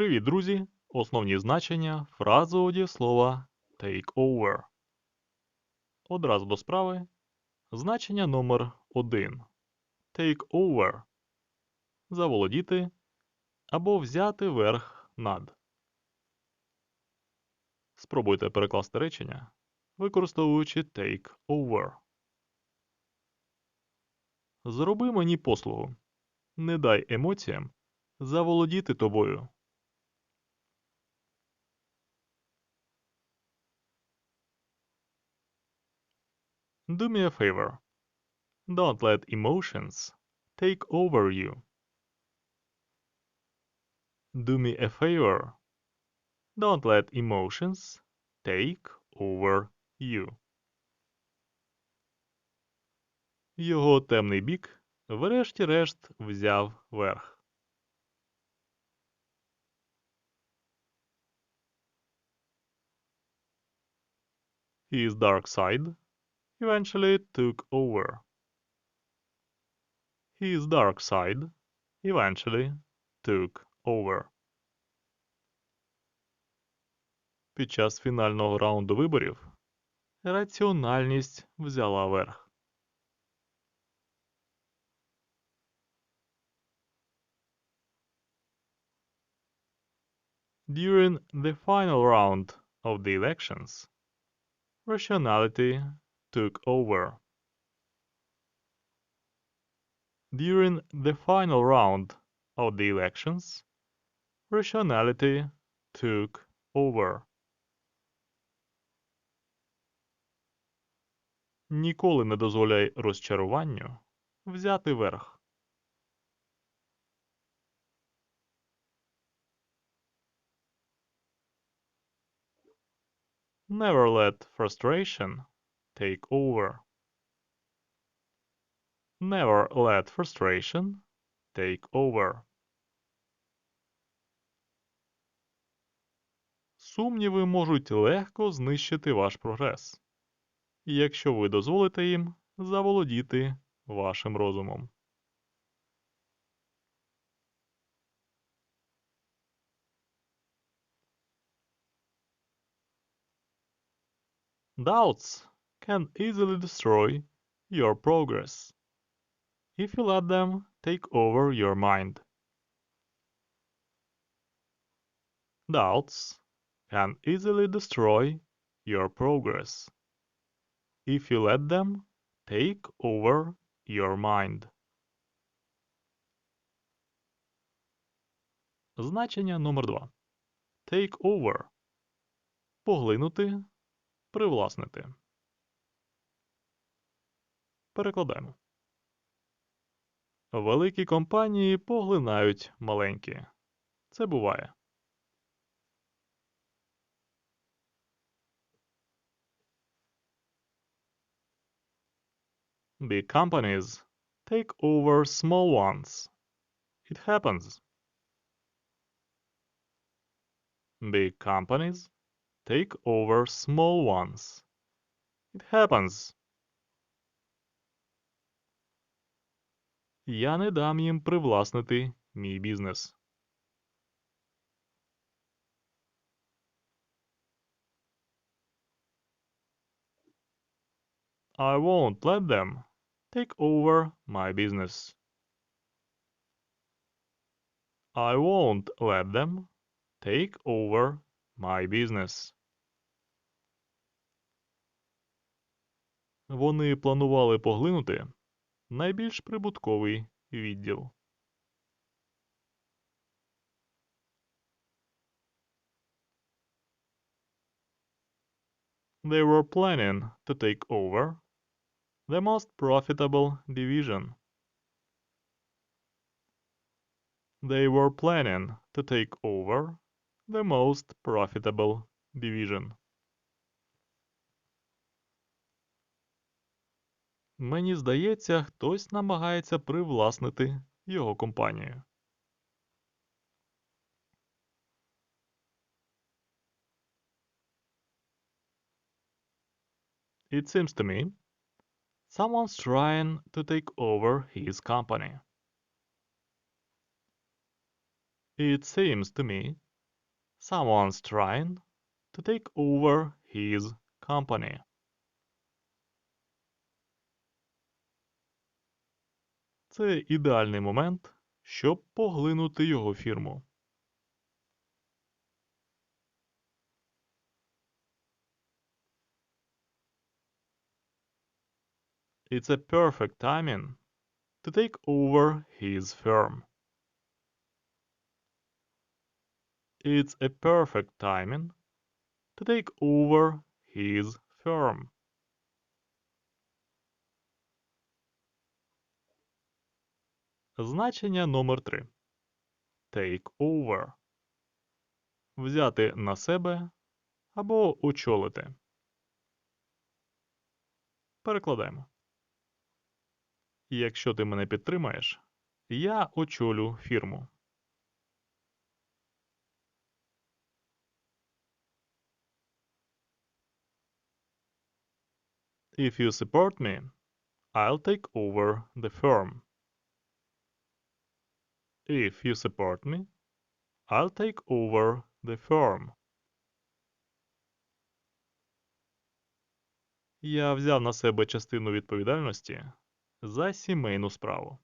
Привіт, друзі! Основні значення фразового слова take over. Одразу до справи. Значення номер 1. Take over. Заволодіти або взяти верх над. Спробуйте перекласти речення, використовуючи take over. Зроби мені послугу. Не дай емоціям заволодіти тобою. Do me a favor. Don't let emotions take over you. Do me a favor. Don't let emotions take over you. Його темний бік врешті-решт взяв верх. His dark side eventually took over. His dark side eventually took over. Під час фінального раунду виборів раціональність взяла верх. During the final round of the elections, rationality took over. During the final round of the elections, rationality took over. Ніколи не дозволяй розчаруванню взяти верх. Never let frustration take over. Never let frustration take over. Сумніви можуть легко знищити ваш прогрес, якщо ви дозволите їм заволодіти вашим розумом. Doubts can easily destroy your progress if you let them take over your mind. Doubts can easily destroy your progress if you let them take over your mind. Значення номер 2. Take over. Поглинути, привласнити. Перекладаємо. Великі компанії поглинають маленькі. Це буває. Big companies take over small ones. It happens. Big companies take over small ones. It happens. Я не дам їм привласнити мій бізнес. I won't let them take over my business. I won't let them take over my business. Вони планували поглинути найбільш прибутковий відділ. They were planning to take over the most profitable division. They were planning to take over the most profitable division. Мені здається, хтось намагається привласнити його компанію. It seems to me someone's trying to take over his company. It seems to me Someone's trying to take over his company. Це ідеальний момент, щоб поглинути його фірму. It's a perfect timing to take over his firm. It's a perfect timing to take over his firm. Значення номер 3. Take over. Взяти на себе або очолити. Перекладаємо. Якщо ти мене підтримаєш, я очолю фірму. If you support me, I'll take over the firm. If you support me, I'll take over the firm. Я взяв на себе частину відповідальності за сімейну справу.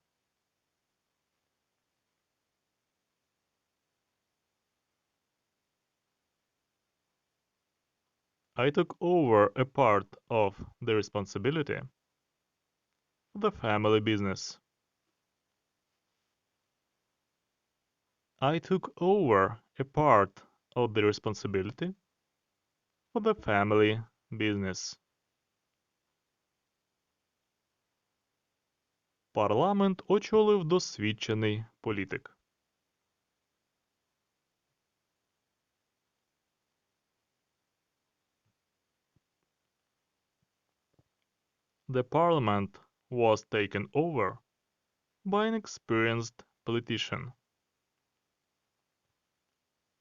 I took over a part of the responsibility for the family business. I took over a part of the responsibility for the family business. Парламент очолив досвідчений політик. The parliament was taken over by an experienced politician.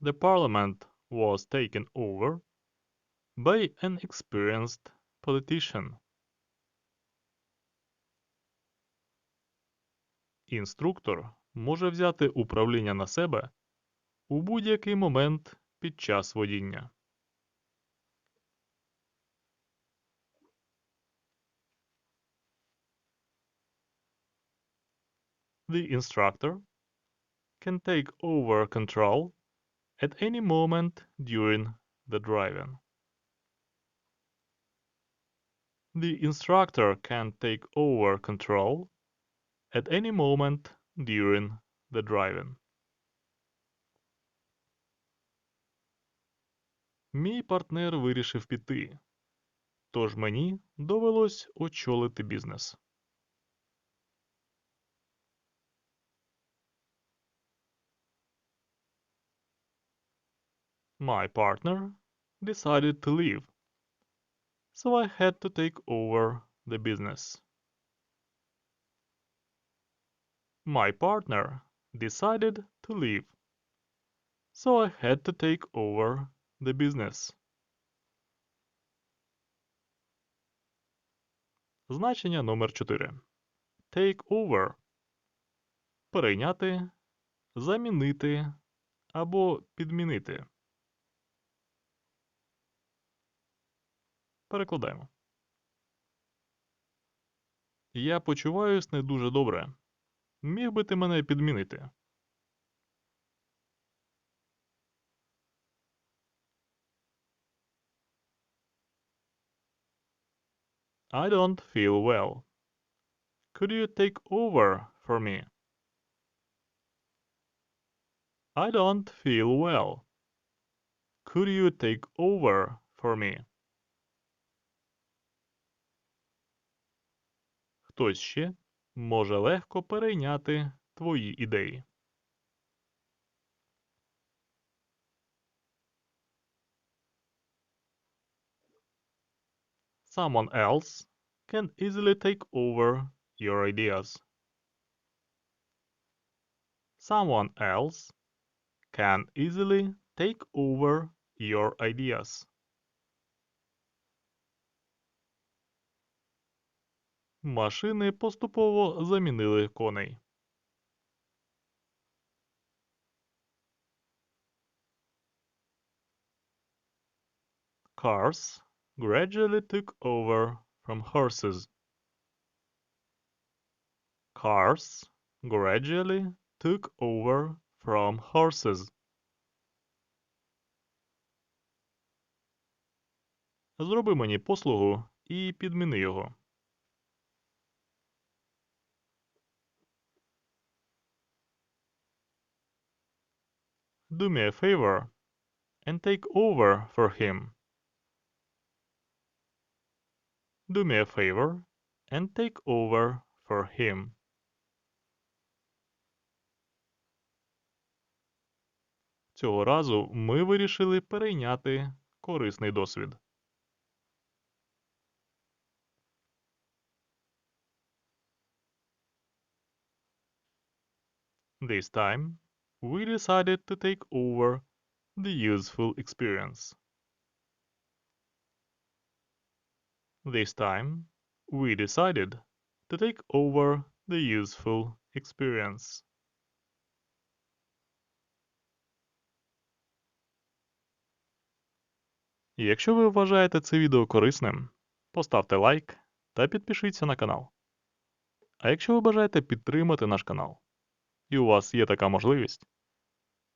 The parliament was taken over by an experienced politician. Інструктор може взяти управління на себе у будь-який момент під час водіння. The instructor can take over control at any moment during the driving. The instructor can take over control at any moment during the driving. Мій партнер вирішив піти, тож мені довелось очолити бізнес. My partner decided to leave, so I had to take over the business. My partner decided to leave, so I had to take over the business. Значення номер 4. Take over. Перейняти, замінити або підмінити. Перекладаємо. Я почуваюсь не дуже добре. Міг би ти мене підмінити? I don't feel well. Could you take over for me? I don't feel well. Could you take over for me? Хтось ще може легко перейняти твої ідеї. Someone else can easily take over your ideas. Someone else can easily take over your ideas. Машини поступово замінили коней. Cars gradually took over from horses. Cars gradually took over from horses. Зроби мені послугу і підміни його. Do me a favor and take over for him. Do me a favor and take over for him. Цього разу ми вирішили перейняти корисний досвід. This time, we decided to take over the useful experience. This time, we decided to take over the useful experience. Якщо ви вважаєте це відео корисним, поставте лайк та підпишіться на канал. А якщо ви бажаєте підтримати наш канал, і у вас є така можливість,